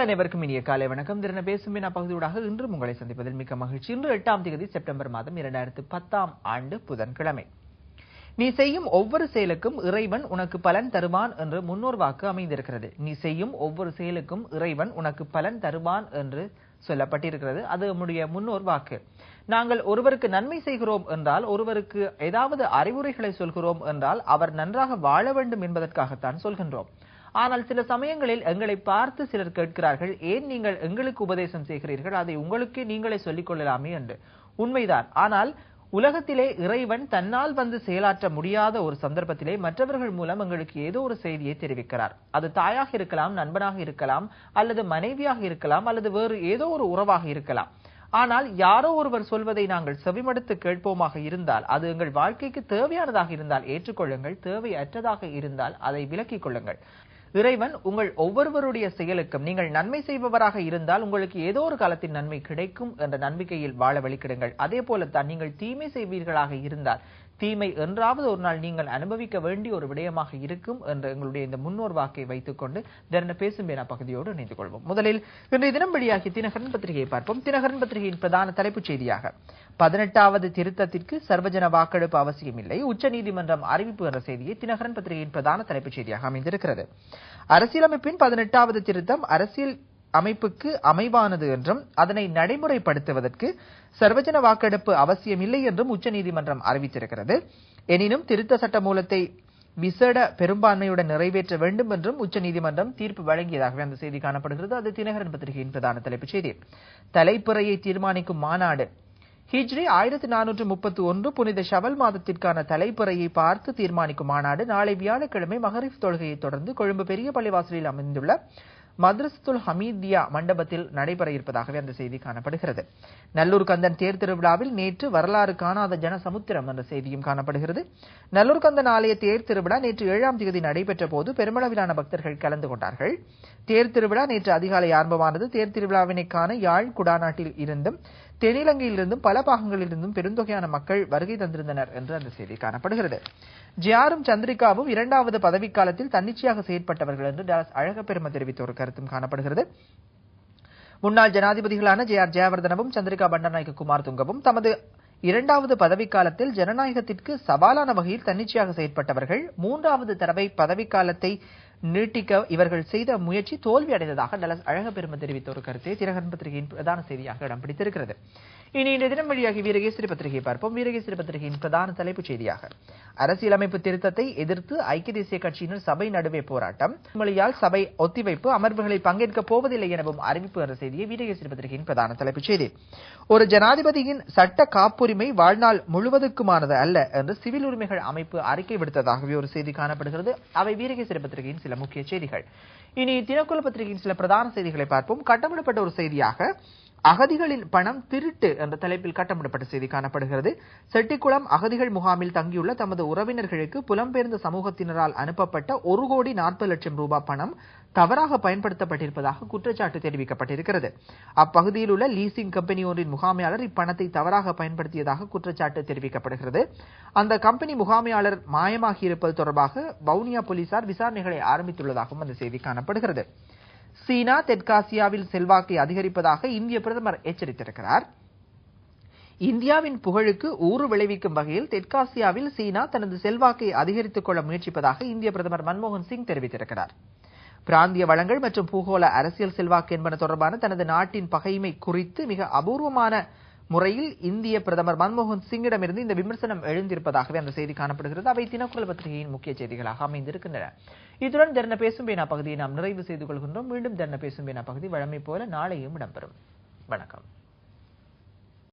உங்கள் அனைவருக்கும் இனிய காலை வணக்கம். திறன பேசும் வினா பகுதியூடாக இன்று உங்களை சந்திப்பதில் மிக்க மகிழ்ச்சி. இன்று எட்டாம் தேதி செப்டம்பர் மாதம் இரண்டாயிரத்து பத்தாம் ஆண்டு புதன்கிழமை. நீ செய்யும் ஒவ்வொரு செயலுக்கும் இறைவன் உனக்கு பலன் தருவான் என்று முன்னோர் வாக்கு அமைந்திருக்கிறது. நீ செய்யும் ஒவ்வொரு செயலுக்கும் இறைவன் உனக்கு பலன் தருவான் என்று சொல்லப்பட்டிருக்கிறது. அது நம்முடைய முன்னோர் வாக்கு. நாங்கள் ஒருவருக்கு நன்மை செய்கிறோம் என்றால் ஒருவருக்கு ஏதாவது அறிவுரைகளை சொல்கிறோம் என்றால் அவர் நன்றாக வாழ வேண்டும் என்பதற்காகத்தான் சொல்கின்றோம். ஆனால் சில சமயங்களில் எங்களை பார்த்து சிலர் கேட்கிறார்கள் ஏன் நீங்கள் எங்களுக்கு உபதேசம் செய்கிறீர்கள்? அதை உங்களுக்கே நீங்களே சொல்லிக் கொள்ளலாமே என்று. உண்மைதான். ஆனால் உலகத்திலே இறைவன் தன்னால் வந்து செயலாற்ற முடியாத ஒரு சந்தர்ப்பத்திலே மற்றவர்கள் மூலம் எங்களுக்கு ஏதோ ஒரு செய்தியை தெரிவிக்கிறார். அது தாயாக இருக்கலாம் நண்பனாக இருக்கலாம் அல்லது மனைவியாக இருக்கலாம் அல்லது வேறு ஏதோ ஒரு உறவாக இருக்கலாம். ஆனால் யாரோ ஒருவர் சொல்வதை நாங்கள் செவிமடுத்து கேட்போமாக இருந்தால் அது எங்கள் வாழ்க்கைக்கு தேவையானதாக இருந்தால் ஏற்றுக்கொள்ளுங்கள் தேவையற்றதாக இருந்தால் அதை விலக்கிக் கொள்ளுங்கள். இறைவன் உங்கள் ஒவ்வொருவருடைய செயலுக்கும் நீங்கள் நன்மை செய்பவராக இருந்தால் உங்களுக்கு ஏதோ ஒரு காலத்தின் நன்மை கிடைக்கும் என்ற நம்பிக்கையில் வாழ வழிக்கிடுங்கள் அதே போலத்தான் நீங்கள் தீமை செய்வீர்களாக இருந்தால் தீமை என்றாவது ஒரு நாள் நீங்கள் அனுபவிக்க வேண்டிய ஒரு விடயமாக இருக்கும் என்ற எங்களுடைய இந்த முன்னோர் வாக்கை வைத்துக்கொண்டு திறன பேசும் பேனா பகுதியோடு இணைந்து கொள்வோம். முதலில் இன்றைய தினம் வெளியாகிய தினகரன் பத்திரிகையை பார்ப்போம். தினகரன் பத்திரிகையின் பிரதான தலைப்புச் செய்தியாக பதினெட்டாவது திருத்தத்திற்கு சர்வஜன வாக்கெடுப்பு அவசியமில்லை. உச்சநீதிமன்றம் அறிவிப்பு என்ற செய்தியை தினகரன் பத்திரிகையின் பிரதான தலைப்புச் செய்தியாக அமைந்திருக்கிறது. அரசியலமைப்பின் பதினெட்டாவது திருத்தம் அரசியல் அமைப்புக்கு அமைவானது என்றும் அதனை நடைமுறைப்படுத்துவதற்கு சர்வஜன வாக்கெடுப்பு அவசியமில்லை என்றும் உச்சநீதிமன்றம் அறிவித்திருக்கிறது. எனினும் திருத்த சட்ட மூலத்தை விசேட பெரும்பான்மையுடன் நிறைவேற்ற வேண்டும் என்றும் உச்சநீதிமன்றம் தீர்ப்பு வழங்கியதாகவே அந்த செய்தி காணப்படுகிறது. அது தினகரன் பத்திரிகையின் பிரதான தலைப்புச் செய்தி. தலைப்புறையை தீர்மானிக்கும் மாநாடு. ஹிஜ்ரி ஆயிரத்தி நானூற்று முப்பத்தி ஒன்று புனித ஷவல் மாதத்திற்கான தலைப்புறையை பார்த்து தீர்மானிக்கும் மாநாடு. நாளை வியாழக்கிழமை மகரிஃப் தொழுகையை தொடர்ந்து கொழும்பு பெரிய பள்ளிவாசலில் அமைந்துள்ள மத்ரசத்துல் ஹமீதியா மண்டபத்தில் நடைபெற இருப்பதாகவே அந்த செய்தி காணப்படுகிறது. நல்லூர் கந்தன் தேர் திருவிழாவில் நேற்று வரலாறு காணாத ஜனசமுத்திரம் என்ற செய்தியும் காணப்படுகிறது. நல்லூர் கந்தன் ஆலய தேர் திருவிழா நேற்று ஏழாம் தேதி நடைபெற்ற போது பெருமளவிலான பக்தர்கள் கலந்து கொண்டார்கள். தேர் திருவிழா நேற்று அதிகாலை ஆரம்பமானது. தேர் திருவிழாவினை யாழ் குடாநாட்டில் இருந்தும் தென்னிலங்கையிலிருந்தும் பல பாகங்களிலிருந்தும் பெருந்தொகையான மக்கள் வருகை தந்திருந்தனர் என்று அந்த செய்தி காணப்படுகிறது. ஜியாரும் சந்திரிகாவும் இரண்டாவது பதவிக்காலத்தில் தன்னிச்சையாக செயற்பட்டவர்கள் என்று டாலஸ் அழகப்பெரும தெரிவித்த ஒரு கருத்தும் காணப்படுகிறது. முன்னாள் ஜனாதிபதிகளான ஜே ஆர் ஜெயவர்தனவும் சந்திரிகா பண்டநாயக்க குமார் துங்கவும் தமது இரண்டாவது பதவிக்காலத்தில் ஜனநாயகத்திற்கு சவாலான வகையில் தன்னிச்சையாக செயற்பட்டவர்கள் மூன்றாவது தடவை பதவிக்காலத்தை நீட்டிக்க இவர்கள் செய்த முயற்சி தோல்வியடைந்ததாக டலஸ் அழகப்பெருமை தெரிவித்த ஒரு கருத்தை திரகன் பத்திரிகையின் பிரதான செய்தியாக இடம் பிடித்திருக்கிறது. இனி இந்த தினம் வழியாக வீரகேசரி பத்திரிகையை பார்ப்போம். வீரகேசரி பத்திரிகையின் பிரதான தலைப்புச் செய்தியாக அரசியலமைப்பு திருத்தத்தை எதிர்த்து ஐக்கிய தேசிய கட்சியினர் சபை நடுவே போராட்டம். மொழியால் சபை ஒத்திவைப்பு அமர்வுகளில் பங்கேற்கப் போவதில்லை எனவும் அறிவிப்பு என்ற செய்தியை வீரகேசரி பத்திரிகையின் பிரதான தலைப்புச் செய்தி. ஒரு ஜனாதிபதியின் சட்ட காப்புரிமை வாழ்நாள் முழுவதுக்குமானது அல்ல என்று சிவில் உரிமைகள் அமைப்பு அறிக்கை விடுத்ததாகவே ஒரு செய்தி காணப்படுகிறது. அவை வீரகேசரி பத்திரிகையின் சில முக்கிய செய்திகள். இனி தினக்குல பத்திரிகையின் சில பிரதான செய்திகளை பார்ப்போம். கட்டமிடப்பட்ட ஒரு செய்தியாக அகதிகளின் பணம் திருட்டு என்ற தலைப்பில் கட்டமிடப்பட்ட செய்தி காணப்படுகிறது. செட்டிக்குளம் அகதிகள் முகாமில் தங்கியுள்ள தமது உறவினர்களுக்கு புலம்பெயர்ந்த சமூகத்தினரால் அனுப்பப்பட்ட ஒரு கோடி நாற்பது லட்சம் ரூபாய் பணம் தவறாக பயன்படுத்தப்பட்டிருப்பதாக குற்றச்சாட்டு தெரிவிக்கப்பட்டிருக்கிறது. அப்பகுதியில் உள்ள லீசிங் கம்பெனி ஒன்றின் முகாமையாளர் இப்பணத்தை தவறாக பயன்படுத்தியதாக குற்றச்சாட்டு தெரிவிக்கப்படுகிறது. அந்த கம்பெனி முகாமையாளர் மாயமாகியிருப்பது தொடர்பாக வவுனியா போலீசார் விசாரணைகளை ஆரம்பித்துள்ளதாகவும் அந்த செய்தி காணப்படுகிறது. சீனா தெற்காசியாவில் செல்வாக்கை அதிகரிப்பதாக இந்திய பிரதமர் எச்சரித்திருக்கிறார். இந்தியாவின் புகழுக்கு ஊறு விளைவிக்கும் வகையில் தெற்காசியாவில் சீனா தனது செல்வாக்கை அதிகரித்துக் கொள்ள முயற்சிப்பதாக இந்திய பிரதமர் மன்மோகன் சிங் தெரிவித்திருக்கிறார். பிராந்திய வளங்கள் மற்றும் பூகோள அரசியல் செல்வாக்கு என்பன தொடர்பான தனது நாட்டின் பகைமை குறித்து மிக அபூர்வமான முறையில் இந்திய பிரதமர் மன்மோகன் சிங்கிடமிருந்து இந்த விமர்சனம் எழுந்திருப்பதாகவே அந்த செய்தி காணப்படுகிறது. அவை தினக்குரல் பத்திரிகையின் முக்கிய செய்திகளாக அமைந்திருக்கின்றன. இத்துடன் தர்ண பேசும் பேனா பகுதியை நாம் நிறைவு செய்து கொள்கின்றோம். மீண்டும் தர்ண பேசும் பேனா பகுதி வழமை போல நாளையும் இடம்பெறும். வணக்கம்.